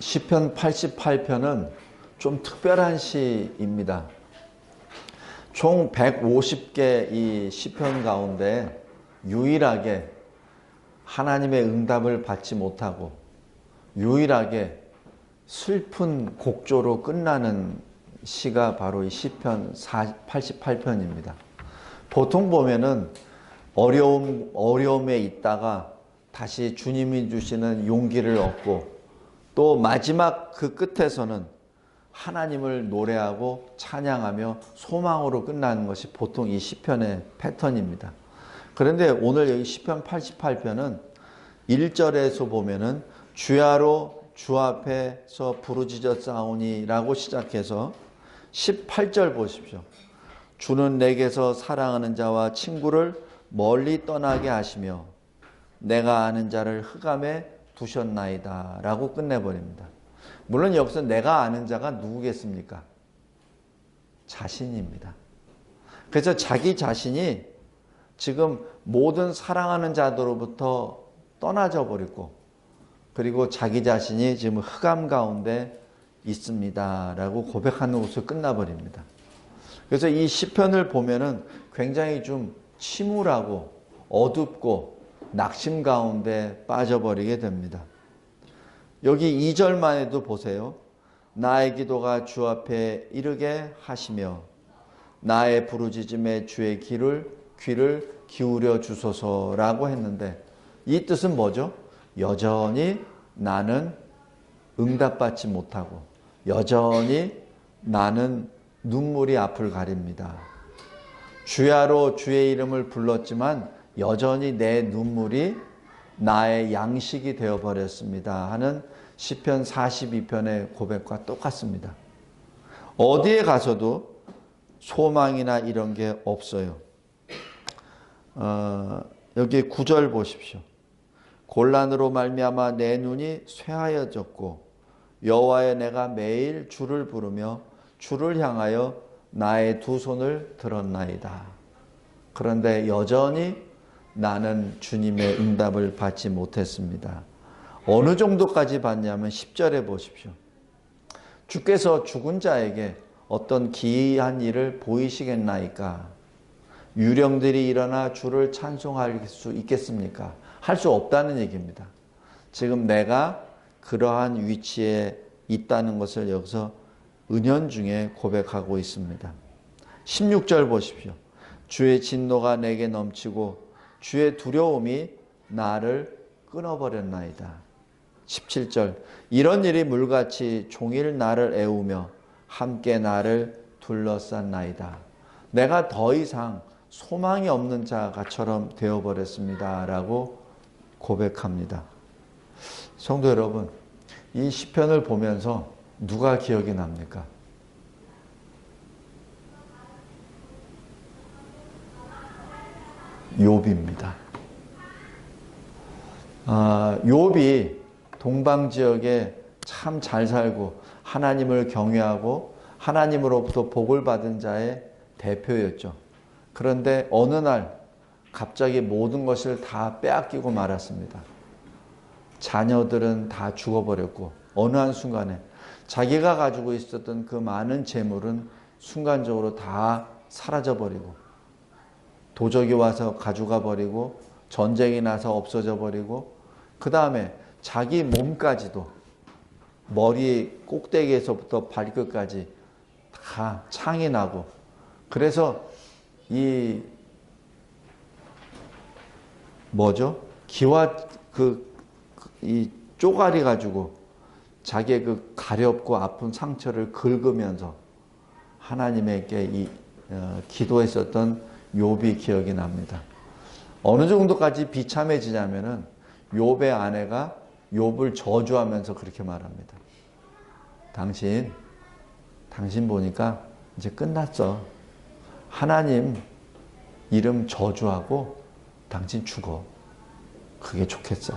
시편 88편은 좀 특별한 시입니다. 총 150개 이 시편 가운데 유일하게 하나님의 응답을 받지 못하고 유일하게 슬픈 곡조로 끝나는 시가 바로 이 시편 88편입니다. 보통 보면은 어려움 어려움에 있다가 다시 주님이 주시는 용기를 얻고 또 마지막 그 끝에서는 하나님을 노래하고 찬양하며 소망으로 끝나는 것이 보통 이 시편의 패턴입니다. 그런데 오늘 여기 시편 88편은 1절에서 보면은 주야로 주 앞에서 부르짖어 싸우니라고 시작해서 18절 보십시오. 주는 내게서 사랑하는 자와 친구를 멀리 떠나게 하시며 내가 아는 자를 흑암에 두셨나이다 라고 끝내버립니다. 물론 여기서 내가 아는 자가 누구겠습니까? 자신입니다. 그래서 자기 자신이 지금 모든 사랑하는 자들로부터 떠나져 버리고 그리고 자기 자신이 지금 흑암 가운데 있습니다. 라고 고백하는 것으로 끝나버립니다. 그래서 이 시편을 보면은 굉장히 좀 침울하고 어둡고 낙심 가운데 빠져버리게 됩니다. 여기 2절만 해도 보세요. 나의 기도가 주 앞에 이르게 하시며 나의 부르짖음에 주의 귀를 귀를 기울여 주소서라고 했는데 이 뜻은 뭐죠? 여전히 나는 응답받지 못하고 여전히 나는 눈물이 앞을 가립니다. 주야로 주의 이름을 불렀지만 여전히 내 눈물이 나의 양식이 되어 버렸습니다. 하는 시편 42편의 고백과 똑같습니다. 어디에 가서도 소망이나 이런 게 없어요. 어, 여기 9절 보십시오. 곤란으로 말미암아 내 눈이 쇠하여졌고 여호와의 내가 매일 주를 부르며 주를 향하여 나의 두 손을 들었나이다. 그런데 여전히 나는 주님의 응답을 받지 못했습니다. 어느 정도까지 받냐면 10절에 보십시오. 주께서 죽은 자에게 어떤 기이한 일을 보이시겠나이까? 유령들이 일어나 주를 찬송할 수 있겠습니까? 할 수 없다는 얘기입니다. 지금 내가 그러한 위치에 있다는 것을 여기서 은연 중에 고백하고 있습니다. 16절 보십시오. 주의 진노가 내게 넘치고 주의 두려움이 나를 끊어버렸나이다. 17절 이런 일이 물같이 종일 나를 애우며 함께 나를 둘러싼나이다. 내가 더 이상 소망이 없는 자가처럼 되어버렸습니다. 라고 고백합니다. 성도 여러분, 이 시편을 보면서 누가 기억이 납니까? 욥입니다. 아, 욥이 동방 지역에 참 잘 살고 하나님을 경외하고 하나님으로부터 복을 받은 자의 대표였죠. 그런데 어느 날 갑자기 모든 것을 다 빼앗기고 말았습니다. 자녀들은 다 죽어버렸고 어느 한 순간에 자기가 가지고 있었던 그 많은 재물은 순간적으로 다 사라져버리고 도적이 와서 가져가 버리고 전쟁이 나서 없어져 버리고 그 다음에 자기 몸까지도 머리 꼭대기에서부터 발끝까지 다 창이 나고 그래서 이 뭐죠? 기와 그 이 쪼가리 가지고 자기의 그 가렵고 아픈 상처를 긁으면서 하나님에게 이 어, 기도했었던 욥이 기억이 납니다. 어느 정도까지 비참해지냐면은 욥의 아내가 욥을 저주하면서 그렇게 말합니다. 당신 당신 보니까 이제 끝났어. 하나님 이름 저주하고 당신 죽어. 그게 좋겠어.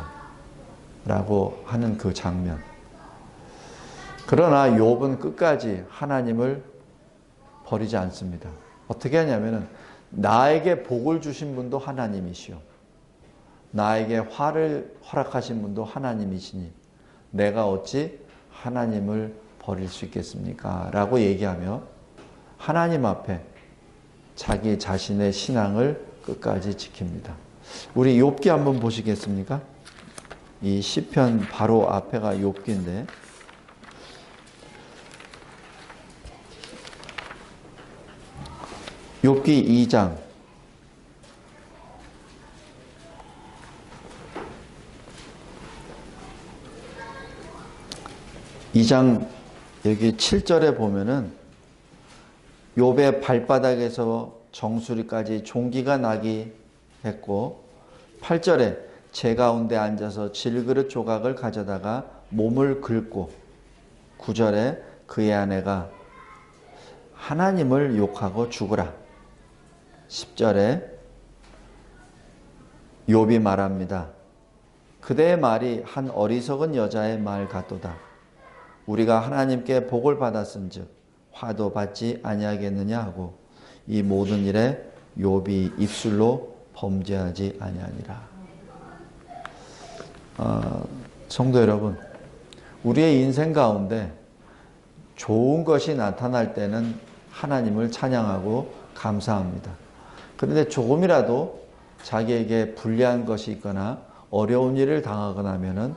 라고 하는 그 장면. 그러나 욥은 끝까지 하나님을 버리지 않습니다. 어떻게 하냐면은 나에게 복을 주신 분도 하나님이시오. 나에게 화를 허락하신 분도 하나님이시니 내가 어찌 하나님을 버릴 수 있겠습니까? 라고 얘기하며 하나님 앞에 자기 자신의 신앙을 끝까지 지킵니다. 우리 욥기 한번 보시겠습니까? 이 시편 바로 앞에가 욥기인데 욥기 2장. 2장 여기 7절에 보면은 욥의 발바닥에서 정수리까지 종기가 나기 했고 8절에 제 가운데 앉아서 질그릇 조각을 가져다가 몸을 긁고 9절에 그의 아내가 하나님을 욕하고 죽으라 10절에 욥이 말합니다. 그대의 말이 한 어리석은 여자의 말 같도다. 우리가 하나님께 복을 받았은즉 화도 받지 아니하겠느냐 하고 이 모든 일에 욥이 입술로 범죄하지 아니하니라. 어, 성도 여러분, 우리의 인생 가운데 좋은 것이 나타날 때는 하나님을 찬양하고 감사합니다. 그런데 조금이라도 자기에게 불리한 것이 있거나 어려운 일을 당하거나 하면은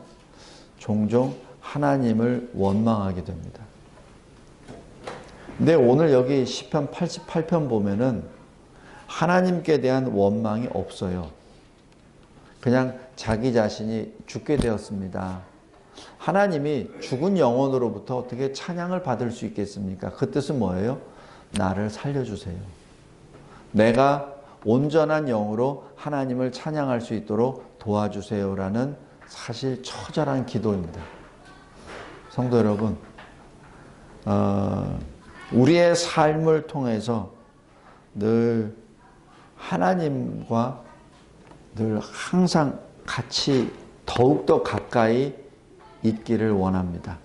종종 하나님을 원망하게 됩니다. 근데 오늘 여기 시편 88편 보면은 하나님께 대한 원망이 없어요. 그냥 자기 자신이 죽게 되었습니다. 하나님이 죽은 영혼으로부터 어떻게 찬양을 받을 수 있겠습니까? 그 뜻은 뭐예요? 나를 살려주세요. 내가 온전한 영으로 하나님을 찬양할 수 있도록 도와주세요라는 사실 처절한 기도입니다. 성도 여러분, 어, 우리의 삶을 통해서 늘 하나님과 늘 항상 같이 더욱더 가까이 있기를 원합니다.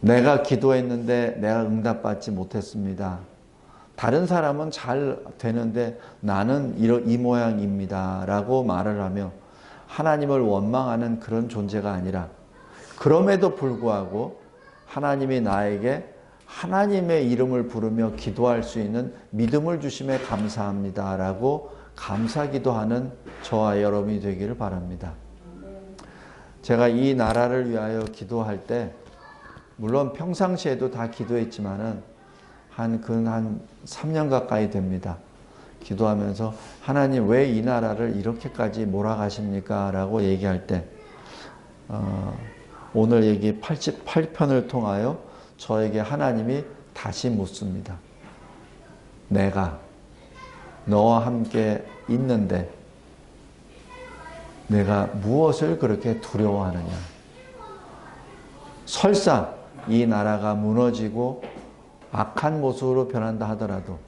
내가 기도했는데 내가 응답받지 못했습니다. 다른 사람은 잘 되는데 나는 이 모양입니다. 라고 말을 하며 하나님을 원망하는 그런 존재가 아니라 그럼에도 불구하고 하나님이 나에게 하나님의 이름을 부르며 기도할 수 있는 믿음을 주심에 감사합니다. 라고 감사 기도하는 저와 여러분이 되기를 바랍니다. 제가 이 나라를 위하여 기도할 때, 물론 평상시에도 다 기도했지만은 한근한 3년 가까이 됩니다. 기도하면서 하나님 왜 이 나라를 이렇게까지 몰아가십니까? 라고 얘기할 때, 어, 오늘 얘기 88편을 통하여 저에게 하나님이 다시 묻습니다. 내가 너와 함께 있는데 내가 무엇을 그렇게 두려워하느냐? 설사 이 나라가 무너지고 악한 모습으로 변한다 하더라도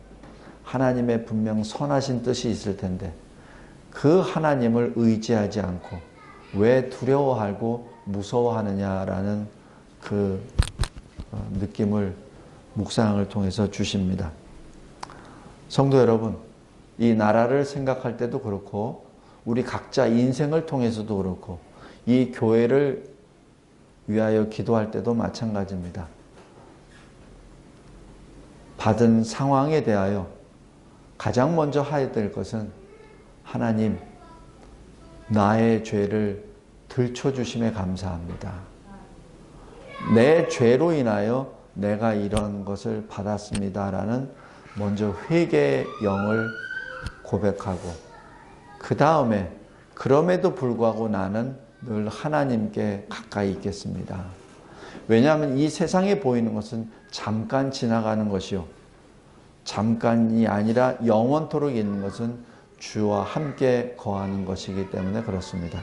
하나님의 분명 선하신 뜻이 있을 텐데 그 하나님을 의지하지 않고 왜 두려워하고 무서워하느냐라는 그 어, 느낌을 묵상을 통해서 주십니다. 성도 여러분, 이 나라를 생각할 때도 그렇고 우리 각자 인생을 통해서도 그렇고 이 교회를 위하여 기도할 때도 마찬가지입니다. 받은 상황에 대하여 가장 먼저 해야 될 것은 하나님, 나의 죄를 들춰 주심에 감사합니다. 내 죄로 인하여 내가 이런 것을 받았습니다라는 먼저 회개의 영을 고백하고 그 다음에 그럼에도 불구하고 나는 늘 하나님께 가까이 있겠습니다. 왜냐하면 이 세상에 보이는 것은 잠깐 지나가는 것이요. 잠깐이 아니라 영원토록 있는 것은 주와 함께 거하는 것이기 때문에 그렇습니다.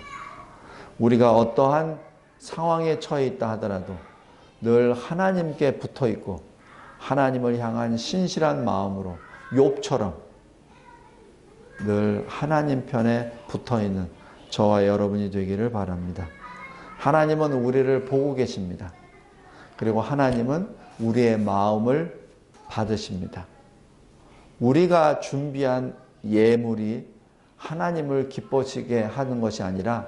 우리가 어떠한 상황에 처해 있다 하더라도 늘 하나님께 붙어 있고 하나님을 향한 신실한 마음으로 욥처럼 늘 하나님 편에 붙어 있는 저와 여러분이 되기를 바랍니다. 하나님은 우리를 보고 계십니다. 그리고 하나님은 우리의 마음을 받으십니다. 우리가 준비한 예물이 하나님을 기뻐지게 하는 것이 아니라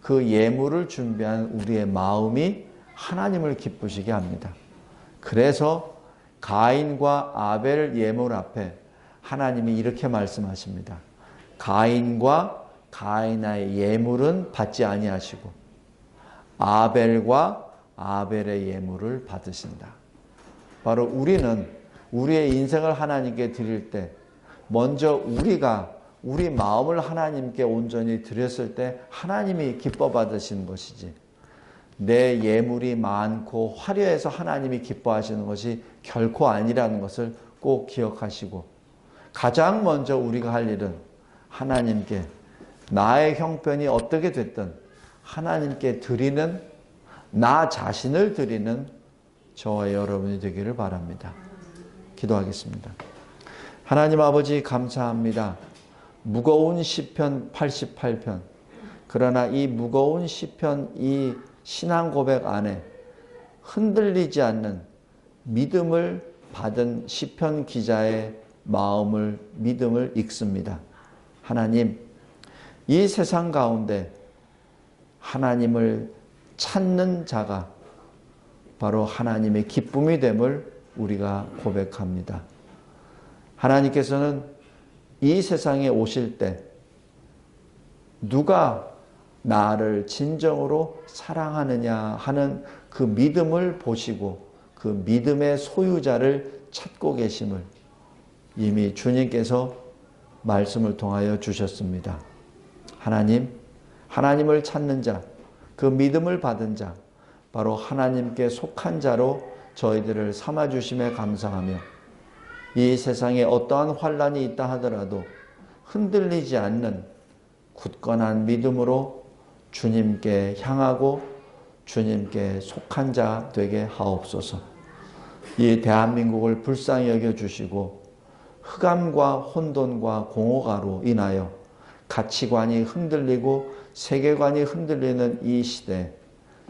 그 예물을 준비한 우리의 마음이 하나님을 기쁘시게 합니다. 그래서 가인과 아벨 예물 앞에 하나님이 이렇게 말씀하십니다. 가인과 가인의 예물은 받지 아니하시고 아벨과 아벨의 예물을 받으신다. 바로 우리는 우리의 인생을 하나님께 드릴 때 먼저 우리가 우리 마음을 하나님께 온전히 드렸을 때 하나님이 기뻐 받으시는 것이지. 내 예물이 많고 화려해서 하나님이 기뻐하시는 것이 결코 아니라는 것을 꼭 기억하시고 가장 먼저 우리가 할 일은 하나님께 나의 형편이 어떻게 됐든 하나님께 드리는 나 자신을 드리는 저와 여러분이 되기를 바랍니다. 기도하겠습니다. 하나님 아버지 감사합니다. 무거운 시편 88편. 그러나 이 무거운 시편 이 신앙 고백 안에 흔들리지 않는 믿음을 받은 시편 기자의 마음을 믿음을 읽습니다. 하나님 이 세상 가운데 하나님을 찾는 자가 바로 하나님의 기쁨이 됨을 우리가 고백합니다. 하나님께서는 이 세상에 오실 때 누가 나를 진정으로 사랑하느냐 하는 그 믿음을 보시고 그 믿음의 소유자를 찾고 계심을 이미 주님께서 말씀을 통하여 주셨습니다. 하나님, 하나님을 찾는 자, 그 믿음을 받은 자, 바로 하나님께 속한 자로 저희들을 삼아 주심에 감사하며 이 세상에 어떠한 환란이 있다 하더라도 흔들리지 않는 굳건한 믿음으로 주님께 향하고 주님께 속한 자 되게 하옵소서. 이 대한민국을 불쌍히 여겨 주시고 흑암과 혼돈과 공허가로 인하여 가치관이 흔들리고 세계관이 흔들리는 이 시대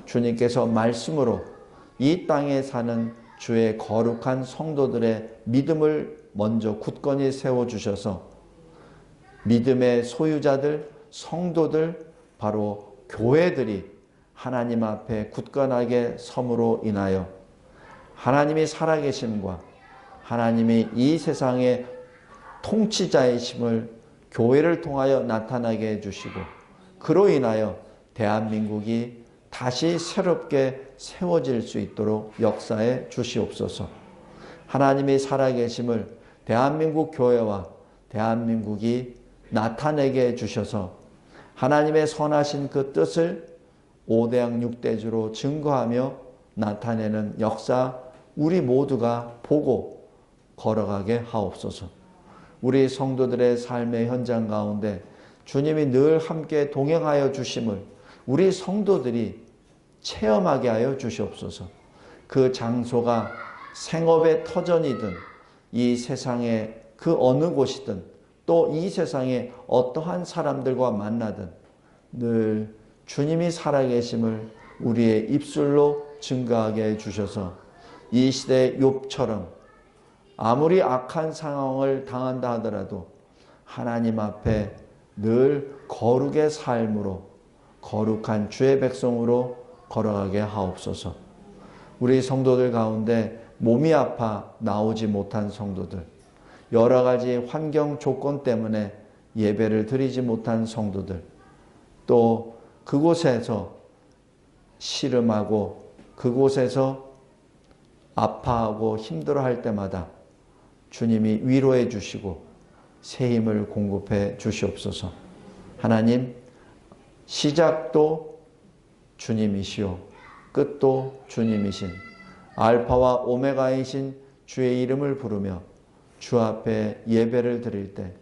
주님께서 말씀으로 이 땅에 사는 주의 거룩한 성도들의 믿음을 먼저 굳건히 세워 주셔서 믿음의 소유자들 성도들 바로 교회들이 하나님 앞에 굳건하게 섬으로 인하여 하나님이 살아계심과 하나님이 이 세상의 통치자이심을 교회를 통하여 나타나게 해주시고 그로 인하여 대한민국이 다시 새롭게 세워질 수 있도록 역사에 주시옵소서. 하나님이 살아계심을 대한민국 교회와 대한민국이 나타내게 해주셔서 하나님의 선하신 그 뜻을 5대양 6대주로 증거하며 나타내는 역사 우리 모두가 보고 걸어가게 하옵소서. 우리 성도들의 삶의 현장 가운데 주님이 늘 함께 동행하여 주심을 우리 성도들이 체험하게 하여 주시옵소서. 그 장소가 생업의 터전이든 이 세상의 그 어느 곳이든 또 이 세상에 어떠한 사람들과 만나든 늘 주님이 살아계심을 우리의 입술로 증가하게 해 주셔서 이 시대 욥처럼 아무리 악한 상황을 당한다 하더라도 하나님 앞에 늘 거룩의 삶으로 거룩한 주의 백성으로 걸어가게 하옵소서. 우리 성도들 가운데 몸이 아파 나오지 못한 성도들, 여러 가지 환경 조건 때문에 예배를 드리지 못한 성도들, 또 그곳에서 씨름하고 그곳에서 아파하고 힘들어할 때마다 주님이 위로해 주시고 새 힘을 공급해 주시옵소서. 하나님, 시작도 주님이시오. 끝도 주님이신 알파와 오메가이신 주의 이름을 부르며 주 앞에 예배를 드릴 때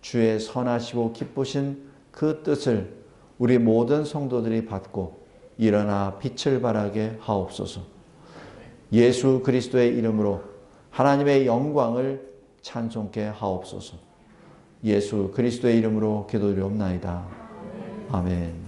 주의 선하시고 기쁘신 그 뜻을 우리 모든 성도들이 받고 일어나 빛을 발하게 하옵소서. 예수 그리스도의 이름으로 하나님의 영광을 찬송케 하옵소서. 예수 그리스도의 이름으로 기도드리옵나이다. 아멘.